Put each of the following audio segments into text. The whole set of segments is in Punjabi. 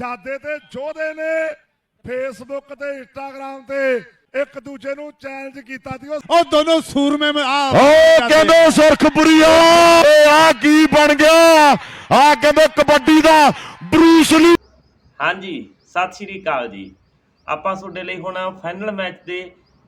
ਜਾਦੇ ਤੇ ਜੋਧੇ ਨੇ ਫੇਸਬੁੱਕ ਤੇ ਇੰਸਟਾਗ੍ਰam ਤੇ ਇੱਕ ਦੂਜੇ ਨੂੰ ਚੈਲੰਜ ਕੀਤਾ ਸੀ। ਉਹ ਉਹ ਦੋਨੋਂ ਸੂਰਮੇ ਮੈਂ ਆ ਓ ਕਹਿੰਦੇ ਸੁਰਖਪੁਰੀਆ ਏ ਆ ਕੀ ਬਣ ਗਿਆ? ਆ ਕਹਿੰਦੇ ਕਬੱਡੀ ਦਾ ਬਰੂਸ ਲੀ ਹਾਂਜੀ ਸਤਿ ਸ਼੍ਰੀ ਅਕਾਲ ਜੀ। ਆਪਾਂ ਤੁਹਾਡੇ ਲਈ ਹੁਣ ਫਾਈਨਲ ਮੈਚ ਦੇ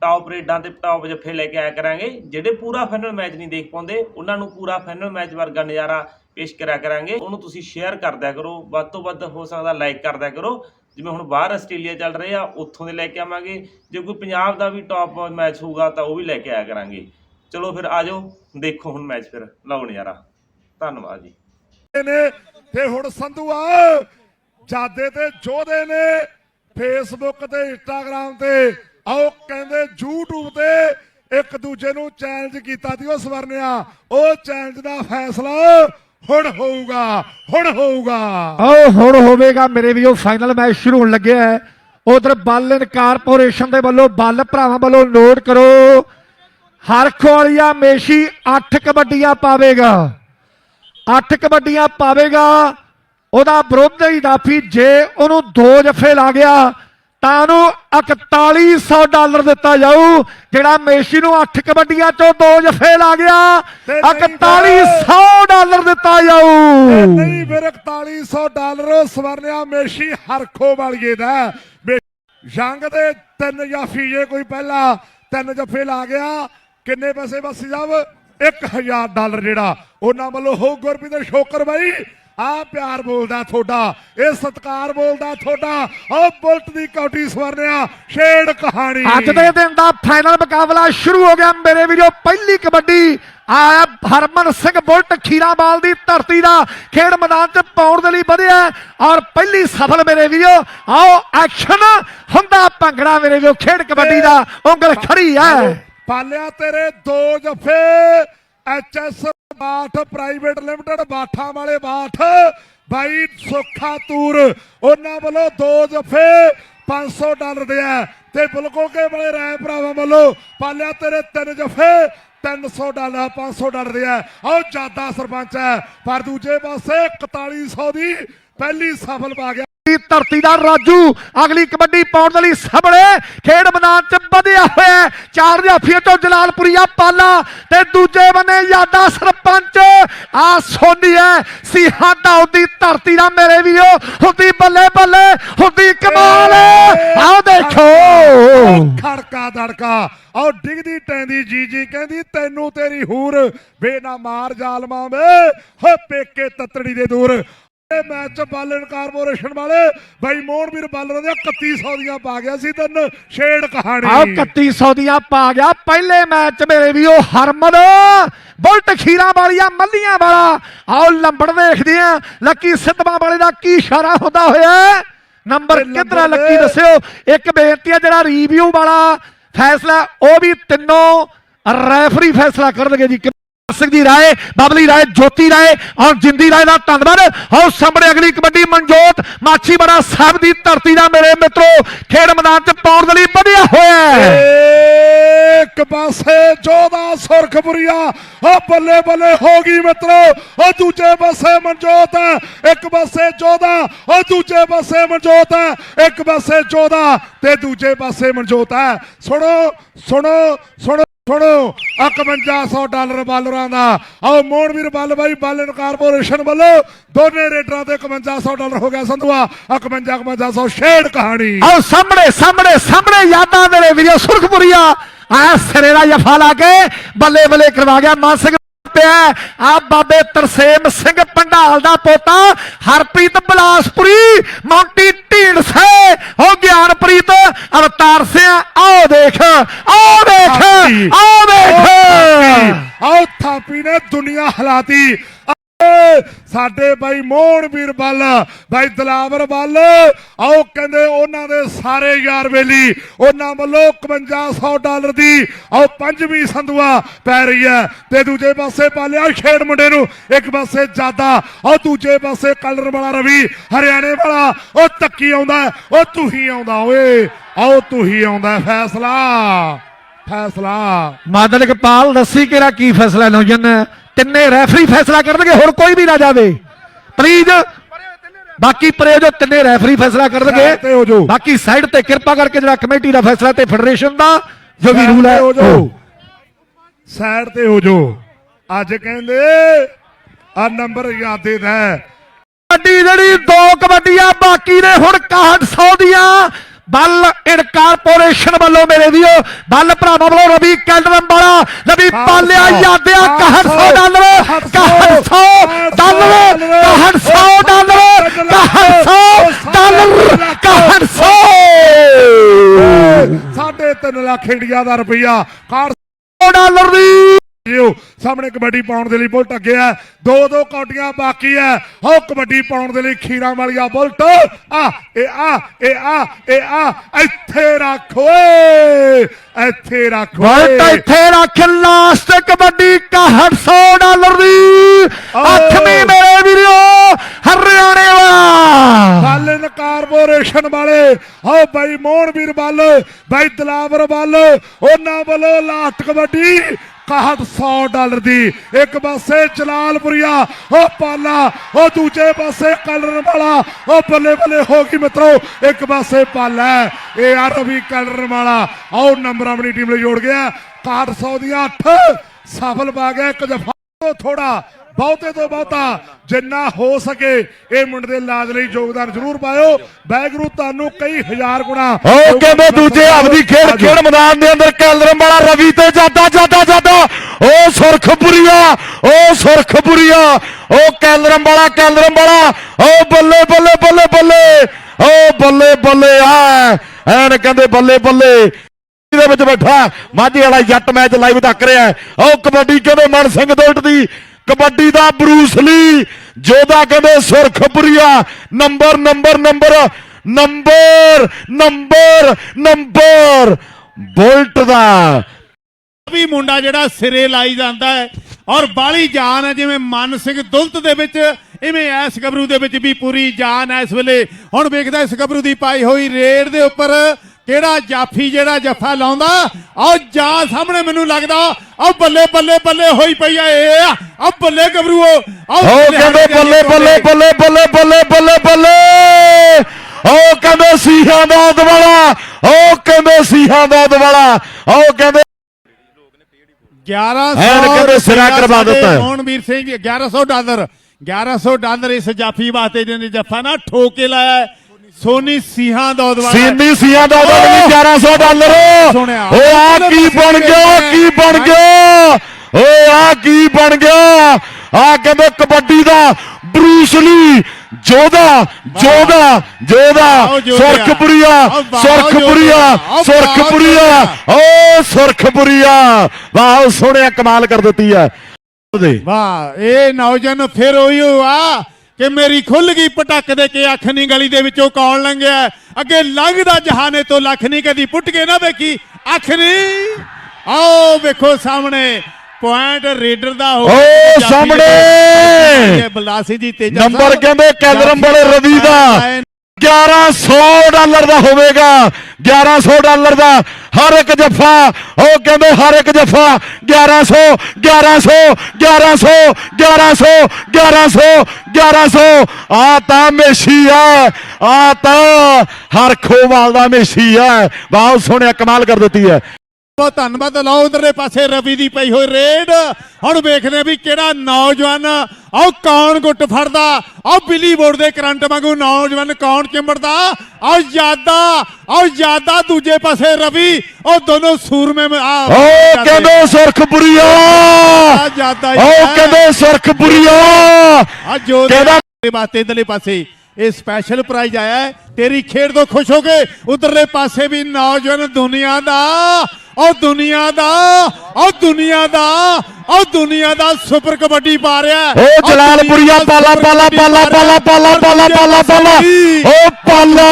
ਟੌਪ ਰੇਡਾਂ ਤੇ ਟੌਪ ਜੱਫੇ ਲੈ ਕੇ ਆਇਆ ਕਰਾਂਗੇ। ਜਿਹੜੇ ਪੂਰਾ ਫਾਈਨਲ ਮੈਚ ਨਹੀਂ ਦੇਖ ਪਾਉਂਦੇ, ਉਹਨਾਂ ਨੂੰ ਪੂਰਾ ਫਾਈਨਲ ਮੈਚ ਵਰਗਾ ਨਜ਼ਾਰਾ ਪੇਸ਼ ਕਰਿਆ ਕਰਾਂਗੇ। ਉਹਨੂੰ ਤੁਸੀਂ ਸ਼ੇਅਰ ਕਰਦਿਆ ਕਰੋ। ਵੱਧ ਤੋਂ ਵੱਧ ਹੋ ਸਕਦਾ ਲਾਈਕ ਕਰਦਿਆ ਕਰੋ। ਜਿਵੇਂ ਹੁਣ ਬਾਹਰ ਆਸਟ੍ਰੇਲੀਆ ਚੱਲ ਰਹੇ ਆ, ਉੱਥੋਂ ਦੇ ਲੈ ਕੇ ਆਵਾਂਗੇ। ਜੇ ਕੋਈ ਪੰਜਾਬ ਦਾ ਵੀ ਟੌਪ ਮੈਚ ਹੋਊਗਾ, ਤਾਂ ਉਹ ਵੀ ਲੈ ਕੇ ਆਇਆ ਕਰਾਂਗੇ। ਚਲੋ ਫਿਰ ਆਜੋ ਦੇਖੋ ਹੁਣ ਮੈਚ ਫਿਰ। ਲਓ ਨਜ਼ਾਰਾ। ਧੰਨਵਾਦ ਜੀ। ਨੇ, ਤੇ ਹੁਣ ਸੰਧੂ ਜਾਦੇ ਤੇ ਜੋਧੇ ਨੇ ਫੇਸਬੁੱਕ ਤੇ ਇੰਸਟਾਗ੍ਰam ਤੇ ਆਓ ਕਹਿੰਦੇ YouTube ਤੇ ਇੱਕ ਦੂਜੇ ਨੂੰ ਚੈਲੰਜ ਕੀਤਾ ਸੀ, ਉਹ ਸਵਰਨਿਆ, ਉਹ ਚੈਲੰਜ ਦਾ ਫੈਸਲਾ ਹੁਣ ਹੋਊਗਾ ਹੁਣ ਹੋਊਗਾ। ਆਓ ਹੁਣ ਹੋਵੇਗਾ, ਮੇਰੇ ਵੀਰੋ ਫਾਈਨਲ ਮੈਚ ਸ਼ੁਰੂ ਹੋਣ ਲੱਗਿਆ ਹੈ। ਉਧਰ ਬਾਲਨ ਕਾਰਪੋਰੇਸ਼ਨ ਦੇ ਵੱਲੋਂ, ਬੱਲ ਭਰਾਵਾਂ ਵੱਲੋਂ ਨੋਟ ਕਰੋ ਹਰਖਵਾਲੀਆ ਮੇਸ਼ੀ 8 ਕਬੱਡੀਆਂ ਪਾਵੇਗਾ। 8 ਕਬੱਡੀਆਂ ਪਾਵੇਗਾ, ਉਹਦਾ ਵਿਰੋਧੀ ਦਾਫੀ ਜੇ ਉਹਨੂੰ ਦੋ ਜੱਫੇ ਲਾ ਗਿਆ ਤਾਂ ਉਹਨੂੰ 4100 ਡਾਲਰ ਦਿੱਤਾ ਜਾਊ ਜਿਹੜਾ ਮੇਸ਼ੀ ਨੂੰ 8 ਕਬੱਡੀਆਂ ਚੋਂ ਦੋ ਜਫੇ ਲਾ ਗਿਆ। ਤੇ ਨਹੀਂ 4100 ਡਾਲਰ ਦਿੱਤਾ ਜਾਊ। ਨਹੀਂ ਫਿਰ 4100 ਡਾਲਰ ਸਵਰਨਿਆ ਮੇਸ਼ੀ ਹਰਖੋ ਵਾਲੀਏ ਦਾ ਜੰਗ ਦੇ ਤਿੰਨ ਜਾਫੀ ਜੇ ਕੋਈ ਪਹਿਲਾ ਤਿੰਨ ਜਫੇ ਲਾ ਗਿਆ। ਕਿੰਨੇ ਪੈਸੇ ਬਸ ਸਾਹਿਬ 1000 ਡਾਲਰ ਜਿਹੜਾ। ਉਹਨਾਂ ਵੱਲੋਂ ਹੋ ਗੁਰਪ੍ਰੀਤ ਸ਼ੋਕਰ ਬਾਈ। ਆ ਪਿਆਰ ਬੋਲਦਾ ਤੁਹਾਡਾ ਇਹ ਸਤਕਾਰ ਬੋਲਦਾ ਤੁਹਾਡਾ। ਉਹ ਬੁਲਟ ਦੀ ਕੌਟੀ ਸਵਰਨਿਆ ਛੇੜ ਕਹਾਣੀ। ਅੱਜ ਦੇ ਦਿਨ ਦਾ ਫਾਈਨਲ ਮੁਕਾਬਲਾ ਸ਼ੁਰੂ ਹੋ ਗਿਆ। ਮੇਰੇ ਵੀਰੋ ਪਹਿਲੀ ਕਬੱਡੀ ਆਇਆ ਹਰਮਨ ਸਿੰਘ ਬੁਲਟ ਖੀਰਾਬਾਲ ਦੀ ਧਰਤੀ ਦਾ ਖੇਡ ਮੈਦਾਨ 'ਚ ਪਾਉਣ ਦੇ ਲਈ ਵਧਿਆ ਔਰ ਪਹਿਲੀ ਸਫਲ ਮੇਰੇ ਵੀਰੋ ਆਓ ਐਕਸ਼ਨ ਹੁੰਦਾ ਭੰਗੜਾ ਮੇਰੇ ਵੀਰੋ ਖੇਡ ਕਬੱਡੀ ਦਾ। ਉਂਗਲ ਖੜੀ ਹੈ। ਪਾਲਿਆ ਤੇਰੇ ਦੋ ਜਫੇ ਐਚਐਸ ਬਾਠ, ਪ੍ਰਾਈਵੇਟ ਲਿਮਟਿਡ, ਬਾਠਾਂ ਵਾਲੇ ਬਾਠ। ਬਾਈ ਸੁੱਖਾ ਤੂਰ, ਉਹਨਾਂ ਵੱਲੋਂ ਦੋ ਜਫੇ 500 ਡਾਲਰ ਦੇ ਆ। ਤੇ ਬਲਕੋਕੇ ਵਾਲੇ ਰਾਏ ਭਰਾਵਾਂ ਵੱਲੋਂ ਪਾਲਿਆ ਤੇਰੇ ਤਿੰਨ ਜਫੇ 300 ਡਾਲਰ 500 ਡਾਲਰ ਦੇ ਆ। ਆਓ ਜਾਦਾ ਸਰਪੰਚ ਹੈ, ਪਰ ਦੂਜੇ ਪਾਸੇ 4100 ਦੀ ਪਹਿਲੀ ਸਫਲ ਪਾ ਗਿਆ। ਦੀ ਧਰਤੀ ਦਾ ਰਾਜੂ। ਅਗਲੀ ਕਬੱਡੀ ਪਾਉਣ ਦੇ ਲਈ ਸਾਹਮਣੇ ਖੇਡ ਮੈਦਾਨ 'ਚ ਵਧਿਆ ਹੋਇਆ ਚਾਰ ਜਾਫੀਆਂ ਤੋਂ ਜਲਾਲਪੁਰੀਆ ਪਾਲਾ ਤੇ ਦੂਜੇ ਬੰਨੇ ਯਾਦਾ ਸਰਪੰਚ। ਆ ਸੋਨੀ ਹੈ ਸੀਹਾਂ ਦਾਉਦ ਦੀ ਧਰਤੀ ਦਾ ਮੇਰੇ ਵੀਰੋ, ਹੁੰਦੀ ਬੱਲੇ ਬੱਲੇ, ਹੁੰਦੀ ਕਮਾਲ। ਆਓ ਦੇਖੋ। ਖੜਕਾ ਦੜਕਾ। ਆਓ ਡਿੱਗਦੀ ਟੈਂਦੀ ਜੀ ਜੀ ਕਹਿੰਦੀ ਤੈਨੂੰ ਤੇਰੀ ਹੂਰ। ਵੇ ਨਾ ਮਾਰ ਜਾਲਮਾ ਵੇ ਹੋ ਪੇਕੇ ਤਤੜੀ ਦੇ ਦੂਰ। ਇਹ ਮੈਚ ਬਾਲਣ ਕਾਰਪੋਰੇਸ਼ਨ ਵਾਲੇ ਬਾਈ ਮੋਹਨਵੀਰ ਬਾਲਰ ਦੇ 3100 ਦੀਆਂ ਪਾ ਗਿਆ ਸੀ ਤੈਨੂੰ ਛੇੜ ਕਹਾਣੀ ਆਓ 3100 ਦੀਆਂ ਪਾ ਗਿਆ ਪਹਿਲੇ ਮੈਚ ਮੇਰੇ ਵੀਰੋ ਹਰਮਨ ਬੁਲਟ ਖੀਰਾ ਵਾਲੀਆ ਮੱਲੀਆਂ ਵਾਲਾ ਆਓ ਲੰਬੜ ਦੇਖਦੇ ਆ ਲੱਕੀ ਸਿੱਧਵਾਂ ਵਾਲੇ ਦਾ ਕੀ ਇਸ਼ਾਰਾ ਹੁੰਦਾ ਹੋਇਆ? ਨੰਬਰ ਆ ਲੰਬੜ ਲੱਕੀ। ਦੱਸਿਓ ਇੱਕ ਬੇਨਤੀ ਹੈ ਜਿਹੜਾ ਰਿਵਿਊ ਵਾਲਾ ਫੈਸਲਾ ਉਹ ਵੀ ਤਿੰਨੋਂ ਰੈਫਰੀ ਫੈਸਲਾ ਕਰਨਗੇ ਜੀ ਸਿੰਘ ਦੀ ਰਾਏ, ਬਬਲੀ ਰਾਏ, ਜੋਤੀ ਰਾਏ, ਔਰ ਜਿੰਦੀ ਰਾਏ ਦਾ ਧੰਨਵਾਦ। ਔਰ ਸਾਹਮਣੇ ਅਗਲੀ ਕਬੱਡੀ ਮਨਜੋਤ ਮਾਛੀ ਸਾਹਿਬ ਦੀ ਧਰਤੀ ਦਾ ਮੇਰੇ ਮਿੱਤਰੋ, ਖੇਡ ਮੈਦਾਨ 'ਚ ਪਾਉਣ ਦੇ ਲਈ ਵਧਿਆ ਹੋਇਆ ਇੱਕ ਪਾਸੇ 14 ਸੁਰਖਪੁਰੀਆ ਉਹ ਬੱਲੇ ਬੱਲੇ ਹੋ ਗਈ ਮਿੱਤਰੋ, ਉਹ ਦੂਜੇ ਪਾਸੇ ਮਨਜੋਤ ਹੈ। ਇੱਕ ਪਾਸੇ 14 ਉਹ ਦੂਜੇ ਪਾਸੇ ਮਨਜੋਤ ਹੈ। ਇੱਕ ਪਾਸੇ 14 ਤੇ ਦੂਜੇ ਪਾਸੇ ਮਨਜੋਤ ਹੈ। ਸੁਣੋ ਸੁਣੋ ਸੁਣੋ। ਸੁਣੋ 5100 ਡਾਲਰ ਬਾਲਰਾਂ ਦਾ। ਆਓ ਮੋਹਨਵੀਰ ਬੱਲ ਬਾਈ ਬਾਲਨ ਕਾਰਪੋਰੇਸ਼ਨ ਵੱਲੋਂ। ਦੋਨੇ ਰੇਡਰਾਂ ਤੇ 5100 ਡਾਲਰ ਹੋ ਗਿਆ ਸੰਧੂਆ। 51 5100 ਛੇੜ ਕਹਾਣੀ। ਆਓ ਸਾਹਮਣੇ ਸਾਹਮਣੇ ਸਾਹਮਣੇ ਯਾਦਾਂ ਮੇਰੇ ਵੀਰੋ ਸੁਰਖਪੁਰੀਆ। ਆ ਸਿਰੇ ਦਾ ਜਫਾ ਲਾ ਕੇ ਬੱਲੇ ਬੱਲੇ ਕਰਵਾ ਗਿਆ ਮਾਨ ਸਿੰਘ ਪਿਆ ਆ ਬਾਬੇ ਤਰਸੇਮ ਸਿੰਘ ਪੰਡਾਲ ਦਾ ਪੋਤਾ ਹਰਪ੍ਰੀਤ ਬਲਾਸਪੁਰੀ ਮੌਂਟੀ ਢੀਂਡਸੇ ਹੋ ਗਿਆਨਪ੍ਰੀਤ ਅਵਤਾਰ ਸਿੰਘ ਆਓ ਦੇਖ ਆਓ ਦੇਖ। ਆਓ ਦੇਖ। ਆਓ ਥਾਪੀ ਨੇ ਦੁਨੀਆ ਹਲਾਤੀ। ਸਾਡੇ ਬਾਈ ਮੋਹਨ ਵੀਰ ਬੱਲ ਬਾਈ ਦਲਾਵਰ ਬੱਲ ਆਓ ਕਹਿੰਦੇ ਉਹਨਾਂ ਦੇ ਸਾਰੇ ਯਾਰ ਵੇਲੀ ਉਹਨਾਂ ਵੱਲੋਂ 5100 ਡਾਲਰ ਦੀ, ਆਓ ਪੰਜਵੀਂ ਸੰਧੂਆ ਪੈ ਰਹੀ ਹੈ। ਤੇ ਦੂਜੇ ਪਾਸੇ ਪਾਲਿਆ ਛੇੜ ਮੁੰਡੇ ਨੂੰ, ਇੱਕ ਪਾਸੇ ਜਾਦਾ, ਆਓ ਦੂਜੇ ਪਾਸੇ ਕਲਰ ਵਾਲਾ ਰਵੀ, ਹਰਿਆਣੇ ਵਾਲਾ, ਉਹ ਤੱਕੀ ਆਉਂਦਾ ਉਹ ਤੂੰ ਹੀ ਆਉਂਦਾ ਓਏ, ਆਓ ਤੂੰ ਹੀ ਆਉਂਦਾ ਫੈਸਲਾ ਫੈਸਲਾ। ਮਾਦਲ ਕਪਾਲ ਦੱਸੀ ਕਿਹੜਾ ਕੀ ਫੈਸਲਾ ਲਓ ਜਨ ਤਿੰਨੇ ਰੈਫਰੀ ਫੈਸਲਾ ਕਰਨਗੇ ਹੋਰ ਕੋਈ ਵੀ ਨਾ ਜਾਵੇ ਪਲੀਜ਼ ਬਾਕੀ ਪਰੇ ਜੋ ਤਿੰਨੇ ਰੈਫਰੀ ਫੈਸਲਾ ਕਰਨਗੇ। ਬਾਕੀ ਸਾਈਡ ਤੇ ਕਿਰਪਾ ਕਰਕੇ ਜਿਹੜਾ ਕਮੇਟੀ ਦਾ ਫੈਸਲਾ ਤੇ ਫੈਡਰੇਸ਼ਨ ਦਾ ਜੋ ਵੀ ਰੂਲ ਹੈ। ਸਾਈਡ ਤੇ ਹੋ ਜਾਓ ਅੱਜ ਕਹਿੰਦੇ ਆ ਨੰਬਰ ਯਾਦੇ ਦਾ। ਕਬੱਡੀ ਜਿਹੜੀ ਦੋ ਕਬੱਡੀਆਂ ਬਾਕੀ ਨੇ ਹੁਣ 6100 ਦੀਆਂ ਬੱਲ ਇਨ ਕਾਰਪੋਰੇਸ਼ਨ ਵੱਲੋਂ ਮੇਰੇ ਵੀਓ ਬੱਲ ਭਰਾਵਾਂ ਵੱਲੋਂ ਰਵੀ ਕੈਲਡਰਮ ਵਾਲਾ ਰਵੀ ਪਾਲਿਆ ਯਾਦਿਆ 6100 ਡਾਲਰ 6100 ਡਾਲਰ 6100 ਡਾਲਰ 6100 ਡਾਲਰ 6100 ਸਾਢੇ 3 ਲੱਖ ਇੰਡੀਆ ਦਾ ਰੁਪਈਆ। ਕਾਰ ਡਾਲਰ ਦੀ। ਜਿਓ ਸਾਹਮਣੇ ਕਬੱਡੀ ਪਾਉਣ ਦੇ ਲਈ ਬੁਲਟ ਅੱਗੇ ਹੈ ਦੋ ਦੋ ਕੌਡੀਆਂ ਬਾਕੀ ਹੈ ਹੋ ਕਬੱਡੀ ਪਾਉਣ ਦੇ ਲਈ ਖੀਰਾਂ ਵਾਲੀਆ ਬੁਲਟ। ਆ ਇਹ ਆ ਇਹ ਆ ਇਹ ਆ। ਇੱਥੇ ਰੱਖ ਓਏ। ਇੱਥੇ ਰੱਖ ਬਲਟ ਓਏ ਇੱਥੇ ਰੱਖ ਲਾਸਟ ਕਬੱਡੀ 6100 ਡਾਲਰ ਦੀ। ਅੱਠਵੀਂ ਮੇਰੇ ਵੀਰੋ ਹਰਿਆਣੇ ਵਾਲਾ। ਬਾਲਨ ਕਾਰਪੋਰੇਸ਼ਨ ਵਾਲੇ ਹੋ ਬਾਈ ਮੋਹਨਵੀਰ ਬੱਲ ਬਾਈ ਦਲਾਵਰ ਬੱਲ ਉਹਨਾਂ ਵੱਲੋਂ ਲਾਸਟ ਕਬੱਡੀ 6100 ਡਾਲਰ ਦੀ? ਇੱਕ ਪਾਸੇ ਜਲਾਲਪੁਰੀਆ, ਉਹ ਪਾਲਾ, ਉਹ ਦੂਜੇ ਪਾਸੇ ਕਲਰ ਵਾਲਾ, ਉਹ ਬੱਲੇ ਬੱਲੇ ਹੋ ਗਈ ਮਿੱਤਰੋ, ਇੱਕ ਪਾਸੇ ਪਾਲਾ ਇਹ ਆ ਰਵੀ ਕਲਰ ਵਾਲਾ। ਆਓ ਨੰਬਰ ਆਪਣੀ ਟੀਮ ਲਈ ਜੋੜ ਗਿਆ 6100 ਦੀਆਂ 8 ਸਫਲ ਪਾ ਗਿਆ ਇੱਕ ਜਫਾ ਥੋੜਾ ਬਹੁਤੇ ਤੋਂ ਬਹੁਤਾ ਜਿੰਨਾ ਹੋ ਸਕੇ ਇਹ ਮੁੰਡੇ ਦੇ ਇਲਾਜ ਲਈ ਯੋਗਦਾਨ ਜ਼ਰੂਰ ਪਾਇਓ। ਬੈਗਰੂ ਤੁਹਾਨੂੰ ਕਈ ਹਜ਼ਾਰ ਗੁਣਾ ਉਹ ਕਹਿੰਦੇ ਦੂਜੇ ਆਪਦੀ ਖੇਡ ਖੇਡ ਮੈਦਾਨ ਦੇ ਅੰਦਰ ਕੈਲਰਮ ਵਾਲਾ ਰਵੀ ਤੇ ਜਾਦਾ ਜਾਦਾ ਜਾਦਾ। ਉਹ ਸੁਰਖਪੁਰੀਆ ਉਹ ਸੁਰਖਪੁਰੀਆ ਉਹ ਕੈਲਰਮ ਵਾਲਾ ਕੈਲਰਮ ਵਾਲਾ। ਉਹ ਬੱਲੇ ਬੱਲੇ ਬੱਲੇ ਬੱਲੇ। ਉਹ ਬੱਲੇ ਬੱਲੇ ਆ ਐਨ ਕਹਿੰਦੇ ਬੱਲੇ ਬੱਲੇ। ਦੇ ਵਿੱਚ ਬੈਠਾ ਮਾਝੇ ਵਾਲਾ ਜੱਟ ਮੈਚ ਲਾਈਵ ਤੱਕ ਰਿਹਾ। ਉਹ ਕਬੱਡੀ ਕਹਿੰਦੇ ਮਨ ਸਿੰਘ ਦੋਲਟ ਦੀ ਕਬੱਡੀ ਦਾ ਬਰੂਸ ਜੋਦਾ ਕਹਿੰਦੇ Surkhpuria number number number number number number. Bolt ਦਾ। ਵੀ ਮੁੰਡਾ ਜਿਹੜਾ ਸਿਰੇ ਲਾਈ ਜਾਂਦਾ ਹੈ ਔਰ ਬਾਲੀ ਜਾਨ ਹੈ, ਜਿਵੇਂ ਮਨ ਸਿੰਘ ਦੁਲਤ ਦੇ ਵਿੱਚ, ਇਵੇਂ ਐਸ ਗੱਭਰੂ ਦੇ ਵਿੱਚ ਵੀ ਪੂਰੀ ਜਾਨ ਹੈ ਇਸ ਵੇਲੇ। ਹੁਣ ਵੇਖਦਾ ਇਸ ਗੱਭਰੂ ਦੀ ਪਾਈ ਹੋਈ ਰੇਡ ਦੇ ਉੱਪਰ ਕਿਹੜਾ ਜਾਫੀ ਜਿਹੜਾ ਜੱਫਾ ਲਾਉਂਦਾ ਆਹ ਜਾ ਸਾਹਮਣੇ ਮੈਨੂੰ ਲੱਗਦਾ ਆਹ ਬੱਲੇ ਬੱਲੇ ਬੱਲੇ ਹੋਈ ਪਈ ਆ ਇਹ ਆਹ ਬੱਲੇ ਆਹ ਉਹ ਕਹਿੰਦੇ ਬੱਲੇ ਬੱਲੇ ਬੱਲੇ ਬੱਲੇ ਬੱਲੇ ਬੱਲੇ ਬੱਲੇ। ਉਹ ਕਹਿੰਦੇ ਸੀਹਾਂ ਦਾ ਦਵਾਲਾ ਉਹ ਕਹਿੰਦੇ ਸੀਹਾਂ ਦਾ ਦਵਾਲਾ ਉਹ ਕਹਿੰਦੇ 1100 ਐਨ ਕਹਿੰਦੇ ਸਿਰਾ ਕਰਵਾ ਦਿੱਤਾ। ਮੋਹਨਵੀਰ ਸਿੰਘ ਜੀ 1100 ਡਾਲਰ 1100 ਡਾਲਰ ਇਸ ਜਾਫੀ ਵਾਸਤੇ ਜਿਹਨੇ ਜੱਫਾ ਨਾ ਠੋਕ ਲਾਇਆ। ਸੋਨੀ ਸਿੰਘਾਂ ਦਾ ਦਵਾਰਾ ਸੀਨੀ ਸੀਆਂ ਦਾ ਉਹਦਾ ਵੀ 1100 ਡਾਲਰ। ਸੁਣਿਆ। ਓ ਆ ਕੀ ਬਣ ਗਿਆ ਕੀ ਬਣ ਗਿਆ? ਓਏ ਆ ਕੀ ਬਣ ਗਿਆ? ਆ ਕਹਿੰਦੇ ਕਬੱਡੀ ਦਾ ਬਰੂਸ ਲੀ। ਜੋਦਾ ਜੋਦਾ ਜੋਦਾ ਆਓ ਜੋਧਿਆ। ਸੁਰਖਪੁਰੀਆ ਆਓ ਵਾਹ, ਸੁਰਖਪੁਰੀਆ ਜੋਧਿਆ। ਆਓ ਸੁਰਖਪੁਰੀਆ ਓ ਸੁਰਖਪੁਰੀਆ ਵਾਹ ਸੋਹਣਿਆ ਕਮਾਲ ਕਰ ਦਿੱਤੀ ਹੈ। ਉਹਦੇ ਵਾਹ ਇਹ ਨੌਜਵਾਨ ਫਿਰ ਉਹੀ ਆ ਕਿ ਮੇਰੀ ਖੁੱਲ ਗਈ ਪਟਕ ਦੇ ਕੇ ਅੱਖ ਨਹੀਂ ਗਲੀ ਦੇ ਵਿੱਚੋਂ ਕੌਣ ਲੰਘਿਆ? ਅੱਗੇ ਲੰਘਦਾ ਜਹਾਨੇ ਤੋਂ ਲੱਖ ਨਹੀਂ ਕਦੀ ਪੁੱਟ ਕੇ ਨਾ ਵੇਖੀ ਅੱਖ ਨਹੀਂ ਆਓ ਵੇਖੋ ਸਾਹਮਣੇ ਪੁਆਇੰਟ ਰੇਡਰ ਦਾ ਹੋ ਸਾਹਮਣੇ। ਬਲਾਸੀ ਜੀ ਤੇਜਾ ਨੰਬਰ। ਕਹਿੰਦੇ ਕੈਲਰਮ ਵਾਲੇ ਰਵੀ ਦਾ। 1100 ਡਾਲਰ ਦਾ ਹੋਵੇਗਾ 1100 ਡਾਲਰ ਦਾ ਹਰ ਇੱਕ ਜੱਫਾ। ਉਹ ਕਹਿੰਦੇ ਹਰ ਇੱਕ ਜੱਫਾ। 1100 1100 1100 1100 1100 1100 ਆ ਤਾਂ ਮੇਸ਼ੀ ਆ ਆ ਤਾਂ ਹਰ ਖੋਵਾਲ ਦਾ ਮੇਸ਼ੀ ਆ ਬਹੁਤ ਸੋਹਣਿਆ, ਕਮਾਲ ਕਰ ਦਿੱਤੀ ਹੈ। ਬਹੁਤ ਧੰਨਵਾਦ ਲਾਓ ਉਧਰਲੇ ਪਾਸੇ ਰਵੀ ਦੀ ਪਈ ਹੋਈ ਰੇਡ। ਹੁਣ ਵੇਖਦੇ ਵੀ ਕਿਹੜਾ ਨੌਜਵਾਨ ਆਓ ਕੌਣ ਗੁੱਟ ਫੜਦਾ? ਆਓ ਬਿੱਲੀ ਬੋਰਡ ਦੇ ਕਰੰਟ ਵਾਂਗੂ ਨੌਜਵਾਨ ਕੌਣ ਚਿੰਬੜਦਾ? ਆਓ ਯਾਦਾ ਆਓ ਯਾਦਾ ਦੂਜੇ ਪਾਸੇ ਰਵੀ ਉਹ ਦੋਨੋਂ ਸੂਰਮੇ ਆ ਉਹ ਕਹਿੰਦੇ ਸੁਰਖਪੁਰੀਆ ਆ ਯਾਦਾ ਹੈ। ਕਹਿੰਦੇ ਸੁਰਖਪੁਰੀਆ ਆ ਜੋ ਦੇ ਵਾਸਤੇ ਇਧਰਲੇ ਪਾਸੇ ਇਹ ਸਪੈਸ਼ਲ ਪ੍ਰਾਈਜ਼ ਆਇਆ ਹੈ। ਤੇਰੀ ਖੇਡ ਤੋਂ ਖੁਸ਼ ਹੋ ਕੇ ਉਧਰਲੇ ਪਾਸੇ ਵੀ ਨੌਜਵਾਨ ਦੁਨੀਆ ਦਾ ਉਹ ਦੁਨੀਆ ਦਾ ਉਹ ਦੁਨੀਆ ਦਾ ਉਹ ਦੁਨੀਆ ਦਾ ਸੁਪਰ ਕਬੱਡੀ ਪਾ ਰਿਹਾ। ਉਹ ਜਲਾਲਪੁਰੀਆ ਪਾਲਾ ਪਾਲਾ ਪਾਲਾ ਪਾਲਾ। ਪਾਲਾ ਪਾਲਾ ਪਾਲਾ ਪਾਲਾ ਉਹ ਪਾਲਾ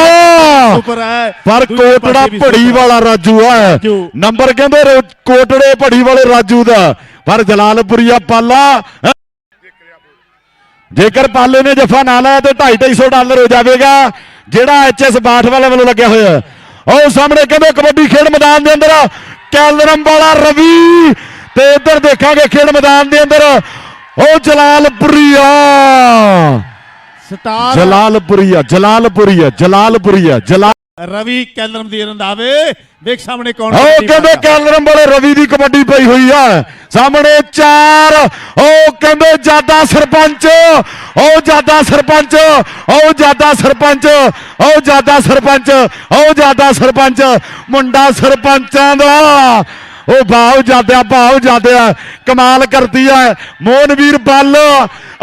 ਸੁਪਰ ਹੈ ਪਰ ਕੋਟੜਾ ਭੜੀ। ਵਾਲਾ ਰਾਜੂ ਆ। ਨੰਬਰ ਕਹਿੰਦੇ ਕੋਟੜੇ ਭੜੀ ਵਾਲੇ ਰਾਜੂ ਦਾ ਪਰ ਜਲਾਲਪੁਰੀਆ ਪਾਲਾ। ਜੇਕਰ ਪਾਲੇ ਨੇ ਜਫਾ ਨਾ ਲਾਇਆ ਤੇ 2.5 250 ਡਾਲਰ ਹੋ ਜਾਵੇਗਾ ਜਿਹੜਾ ਐਚਐਸ ਬਾਠ ਵਾਲੇ ਵੱਲੋਂ ਲੱਗਿਆ ਹੋਇਆ। ਉਹ ਸਾਹਮਣੇ ਕਹਿੰਦੇ ਕਬੱਡੀ ਖੇਡ ਮੈਦਾਨ ਦੇ ਅੰਦਰ ਕੈਲਰਮ ਵਾਲਾ ਰਵੀ। ਤੇ ਇੱਧਰ ਦੇਖਾਂਗੇ ਖੇਡ ਮੈਦਾਨ ਦੇ ਅੰਦਰ। ਉਹ ਜਲਾਲਪੁਰੀਆ ਸਟਾਰ ਜਲਾਲਪੁਰੀਆ ਜਲਾਲਪੁਰੀਆ ਜਲਾਲਪੁਰੀਆ ਜਲਾਲ ਰਵੀ ਕੈਲਰਮ ਦੀ ਰੰਦਾਵੇ ਵੇਖ ਸਾਹਮਣੇ ਕੌਣ ਉਹ ਕਬੱਡੀ ਕਹਿੰਦੇ। ਕੈਲਰਮ ਵਾਲੇ ਰਵੀ ਦੀ ਕਬੱਡੀ ਪਈ ਹੋਈ ਆ। ਸਾਹਮਣੇ ਚਾਰ ਉਹ ਕਹਿੰਦੇ ਜਾਦਾ ਸਰਪੰਚ ਉਹ ਜਾਦਾ ਸਰਪੰਚ ਉਹ ਜਾਦਾ ਸਰਪੰਚ ਉਹ ਜਾਦਾ ਸਰਪੰਚ ਉਹ ਜਾਦਾ ਸਰਪੰਚ। ਮੁੰਡਾ ਸਰਪੰਚਾਂ ਦਾ। ਉਹ ਬਾਉ ਜਾਦਿਆ ਬਾਉ ਜਾਦਿਆ ਕਮਾਲ ਕਰਦੀ ਆ। ਮੋਹਨਵੀਰ ਬੱਲ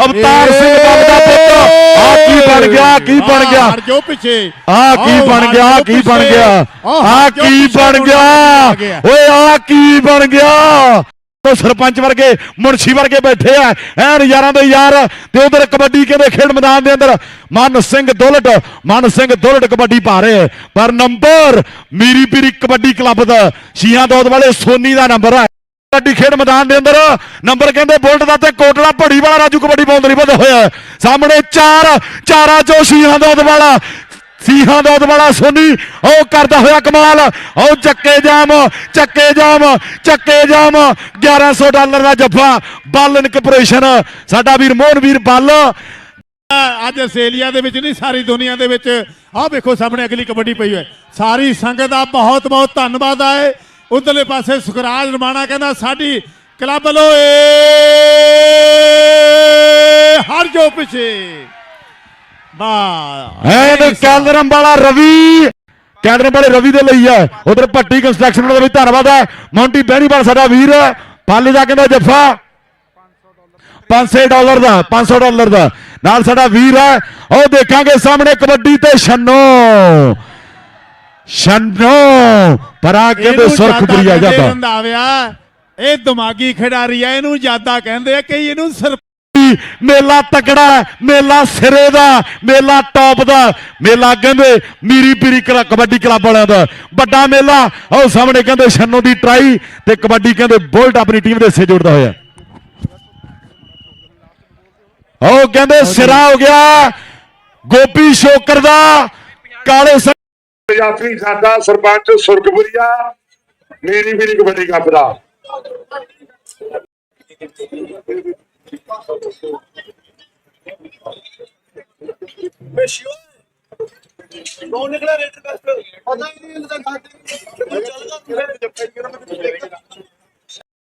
ਅਵਤਾਰ ਸਿੰਘ ਬੱਲ ਦਾ ਪੁੱਤ। ਆ ਕੀ ਬਣ ਗਿਆ ਕੀ ਬਣ ਗਿਆ? ਹਰ ਜੋ ਪਿੱਛੇ। ਆ ਕੀ ਬਣ ਗਿਆ ਕੀ ਬਣ। ਗਿਆ? ਆ ਕੀ ਬਣ ਗਿਆ? ਆ। ਓਏ ਆ ਕੀ ਬਣ ਗਿਆ? ਉਹ ਸਰਪੰਚ ਵਰਗੇ ਮੁਨਸ਼ੀ ਵਰਗੇ ਬੈਠੇ ਆ। ਐਨ ਯਾਰਾਂ ਦੇ ਯਾਰ। ਤੇ ਉਧਰ ਕਬੱਡੀ ਕਹਿੰਦੇ ਖੇਡ ਮੈਦਾਨ ਦੇ ਅੰਦਰ? ਮਨ ਸਿੰਘ ਦੁਲਟ। ਮਨ ਸਿੰਘ ਦੁਲਟ ਕਬੱਡੀ ਪਾ ਰਹੇ ਪਰ ਨੰਬਰ ਮੀਰੀ ਪੀਰੀ ਕਬੱਡੀ ਕਲੱਬ ਦਾ। ਸ਼ੀਆਂ ਦੋਦ ਵਾਲੇ ਸੋਨੀ ਦਾ ਨੰਬਰ ਹੈ ਕਬੱਡੀ ਖੇਡ ਮੈਦਾਨ ਦੇ ਅੰਦਰ। ਨੰਬਰ ਕਹਿੰਦੇ ਬੁਲਟ ਦਾ ਤੇ ਕੋਟਲਾ ਭੜੀ ਵਾਲਾ ਰਾਜੂ ਕਬੱਡੀ ਪਾਉਂਦੇ ਨਹੀਂ ਬੰਦ ਹੋਇਆ। ਸਾਹਮਣੇ ਚਾਰ, ਚਾਰਾਂ ਚੋਂ ਸ਼ੀਹਾਂ ਦੋਦ ਵਾਲਾ ਸੀਹਾਂ ਦਾ ਵਾਲਾ ਸੋਨੀ, ਉਹ ਕਰਦਾ ਹੋਇਆ ਕਮਾਲ। ਉਹ ਚੱਕੇ ਜਾਮ ਚੱਕੇ ਜਾਮ ਚੱਕੇ ਜਾਮ। 1100 ਡਾਲਰ ਦਾ ਜੱਫਾ ਬਾਲਨ ਕਾਰਪੋਰੇਸ਼ਨ ਸਾਡਾ ਵੀਰ ਮੋਹਨਵੀਰ ਬੱਲ। ਅੱਜ ਆਸਟ੍ਰੇਲੀਆ ਦੇ ਵਿੱਚ ਨਹੀਂ, ਸਾਰੀ ਦੁਨੀਆ ਦੇ ਵਿੱਚ। ਆਹ ਵੇਖੋ ਸਾਹਮਣੇ ਅਗਲੀ ਕਬੱਡੀ ਪਈ ਹੈ ਸਾਰੀ ਸੰਗਤ ਦਾ ਬਹੁਤ ਬਹੁਤ ਧੰਨਵਾਦ ਆਏ ਉਧਰਲੇ ਪਾਸੇ ਸੁਖਰਾਜ ਰਮਾਣਾ ਕਹਿੰਦਾ ਸਾਡੀ ਕਲੱਬ ਵੱਲੋਂ ਏ ਹਰ ਜੋ ਪਿੱਛੇ। ਵਾਹ। ਐਨ ਕੈਲਰਮ ਵਾਲਾ ਰਵੀ। ਕੈਲਰਮ ਵਾਲੇ ਰਵੀ ਦੇ ਲਈ ਹੈ। ਉਧਰ ਭੱਟੀ ਕੰਸਟਰਕਸ਼ਨ ਦਾ ਵੀ ਧੰਨਵਾਦ ਹੈ। ਮੌਂਟੀ ਬੈਣੀਵਾਲ ਸਾਡਾ ਵੀਰ। ਹੈ ਪਾਲੀ ਦਾ ਕਹਿੰਦਾ ਜੱਫਾ। 500 ਡਾਲਰ ਦਾ 500 ਡਾਲਰ ਦਾ। ਨਾਲ ਸਾਡਾ ਵੀਰ ਹੈ। ਉਹ ਦੇਖਾਂਗੇ ਸਾਹਮਣੇ ਕਬੱਡੀ ਤੇ ਛੰਨੋ। ਛੰਨੋ ਪਰ ਕਹਿੰਦੇ ਸੁਰਖਪੁਰੀਆ ਜਾਂਦਾ ਰੰਦਾਵਿਆ ਇਹ ਦਿਮਾਗੀ ਖਿਡਾਰੀ ਆ ਇਹਨੂੰ ਜ਼ਿਆਦਾ ਕਹਿੰਦੇ ਆ ਕਈ ਇਹਨੂੰ ਸਰ ਮੇਲਾ ਤਕੜਾ ਮੇਲਾ ਸਿਰੇ ਦਾ ਮੇਲਾ ਟੌਪ ਦਾ। ਮੇਲਾ ਕਹਿੰਦੇ ਮੀਰੀ ਪੀਰੀ ਕਲਾ- ਕਬੱਡੀ ਕਲੱਬ ਵਾਲਿਆਂ ਦਾ। ਵੱਡਾ ਮੇਲਾ ਉਹ ਸਾਹਮਣੇ ਕਹਿੰਦੇ ਛੰਨੋ ਦੀ ਟਰਾਈ ਤੇ ਕਬੱਡੀ ਕਹਿੰਦੇ ਬੁਲਟ ਆਪਣੀ ਟੀਮ ਦੇ ਹਿੱਸੇ ਜੋੜਦਾ ਹੋਇਆ। ਉਹ ਕਹਿੰਦੇ ਸਿਰਾ ਹੋ ਗਿਆ। ਗੋਪੀ ਸ਼ੋਕਰ ਦਾ ਕਾਲੇ ਸਿੰਘ ਯਾਤਰੀ ਸਾਡਾ ਸਰਪੰਚ ਸੁਰਗਪੁਰੀਆ ਮੇਰੀ ਮੇਰੀ ਕਬੱਡੀ ਕੱਪ ਦਾ ਕੌਣ ਨਿਕਲਿਆ ਰੇਟ ਟੈਸਟ ਪਤਾ ਹੀ ਨਹੀਂ ਇਹਦਾ ਖਾਤੇ ਚੱਲਦਾ